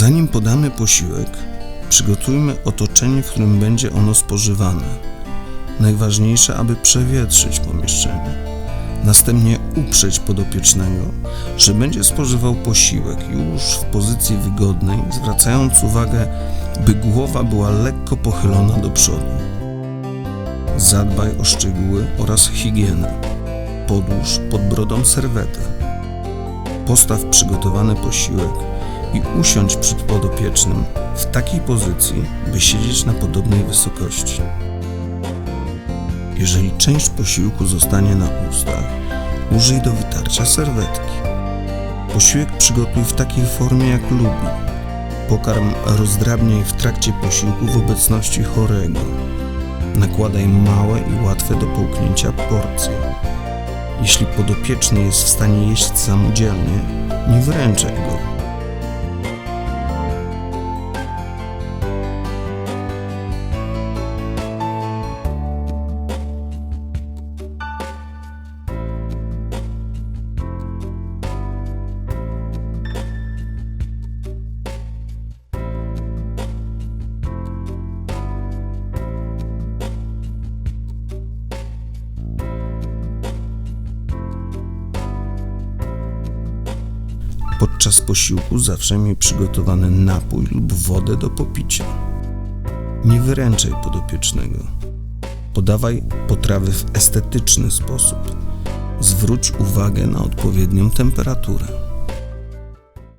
Zanim podamy posiłek, przygotujmy otoczenie, w którym będzie ono spożywane. Najważniejsze, aby przewietrzyć pomieszczenie. Następnie uprzeć podopiecznego, że będzie spożywał posiłek już w pozycji wygodnej, zwracając uwagę, by głowa była lekko pochylona do przodu. Zadbaj o szczegóły oraz higienę. Podłóż pod brodą serwetę. Postaw przygotowany posiłek i usiądź przed podopiecznym w takiej pozycji, by siedzieć na podobnej wysokości. Jeżeli część posiłku zostanie na ustach, użyj do wytarcia serwetki. Posiłek przygotuj w takiej formie, jak lubi. Pokarm rozdrabniaj w trakcie posiłku w obecności chorego. Nakładaj małe i łatwe do połknięcia porcje. Jeśli podopieczny jest w stanie jeść samodzielnie, nie wręczaj go. Podczas posiłku zawsze miej przygotowany napój lub wodę do popicia. Nie wyręczaj podopiecznego. Podawaj potrawy w estetyczny sposób. Zwróć uwagę na odpowiednią temperaturę.